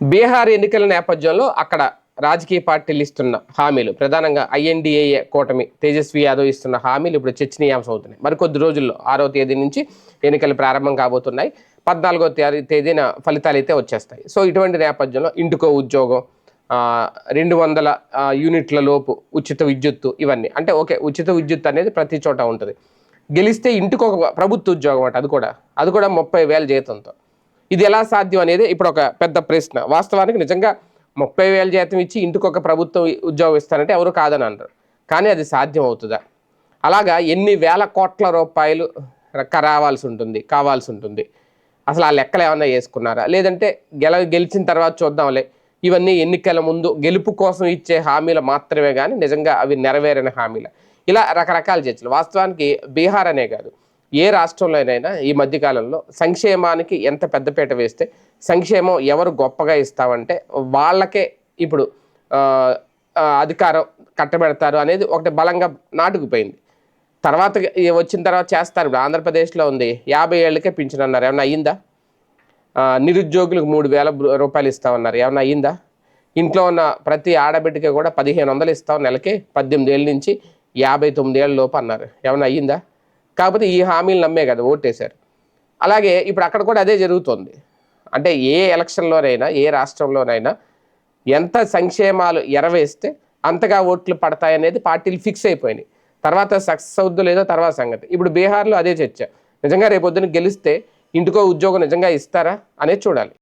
బీహార్ ఎన్నికల నేపథ్యంలో అక్కడ రాజకీయ పార్టీలు ఇస్తున్న హామీలు ప్రధానంగా ఐఎన్డిఏఏ కూటమి తేజస్వి యాదవ్ ఇస్తున్న హామీలు ఇప్పుడు చర్చనీయాంశం అవుతున్నాయి. మరికొద్ది రోజుల్లో ఆరో తేదీ నుంచి ఎన్నికలు ప్రారంభం కాబోతున్నాయి. పద్నాలుగో తేదీ తేదీన ఫలితాలు అయితే వచ్చేస్తాయి. సో ఇటువంటి నేపథ్యంలో ఇంటికో ఉద్యోగం రెండు వందల యూనిట్ల లోపు ఉచిత విద్యుత్తు ఇవన్నీ. అంటే ఓకే ఉచిత విద్యుత్ అనేది ప్రతి చోట ఉంటుంది. గెలిస్తే ఇంటికి ఒక ప్రభుత్వ ఉద్యోగం అంట అది కూడా అది కూడా ముప్పై వేల జీతంతో. ఇది ఎలా సాధ్యం అనేది ఇప్పుడు ఒక పెద్ద ప్రశ్న. వాస్తవానికి నిజంగా ముప్పై వేల జీతం ఇచ్చి ఇంటికి ఒక ప్రభుత్వం ఉద్యోగం ఇస్తానంటే ఎవరు కాదని అంటారు కానీ అది సాధ్యం అవుతుందా? అలాగా ఎన్ని వేల కోట్ల రూపాయలు రక్క రావాల్సి ఉంటుంది కావాల్సి ఉంటుంది. అసలు ఆ లెక్కలు ఏమన్నా వేసుకున్నారా? లేదంటే గెల గెలిచిన తర్వాత చూద్దాంలే. ఇవన్నీ ఎన్నికల ముందు గెలుపు కోసం ఇచ్చే హామీలు మాత్రమే కానీ నిజంగా అవి నెరవేరిన హామీలు. ఇలా రకరకాల చర్చలు. వాస్తవానికి బీహార్ అనే కాదు. ఏ రాష్ట్రంలోనైనా ఈ మధ్యకాలంలో సంక్షేమానికి ఎంత పెద్దపీట వేస్తే సంక్షేమం ఎవరు గొప్పగా ఇస్తామంటే వాళ్ళకే ఇప్పుడు అధికారం కట్టబెడతారు అనేది ఒకటి బలంగా నాటుకుపోయింది. తర్వాత వచ్చిన తర్వాత చేస్తారు. ఇప్పుడు ఆంధ్రప్రదేశ్లో ఉంది. యాభై ఏళ్ళకే పింఛన్ అన్నారు. ఏమన్నా అయ్యిందా? నిరుద్యోగులకు మూడు వేల రూపాయలు ఇస్తామన్నారు. ఏమన్నా అయ్యిందా? ఇంట్లో ఉన్న ప్రతి ఆడబిడ్డకి కూడా పదిహేను వందలు ఇస్తాం నెలకి. పద్దెనిమిది ఏళ్ళ నుంచి యాభై తొమ్మిది ఏళ్ళ లోపు అన్నారు. ఏమన్నా అయ్యిందా? కాకపోతే ఈ హామీలు నమ్మే కదా ఓటేశారు. అలాగే ఇప్పుడు అక్కడ కూడా అదే జరుగుతుంది. అంటే ఏ ఎలక్షన్లోనైనా ఏ రాష్ట్రంలోనైనా ఎంత సంక్షేమాలు ఎరవేస్తే అంతగా ఓట్లు పడతాయనేది పార్టీలు ఫిక్స్ అయిపోయినాయి. తర్వాత సక్సెస్ అవుద్దో లేదో తర్వాత సంగతి. ఇప్పుడు బీహార్లో అదే చర్చ. నిజంగా రేపొద్దున గెలిస్తే ఇంటికో ఉద్యోగం నిజంగా ఇస్తారా అనేది చూడాలి.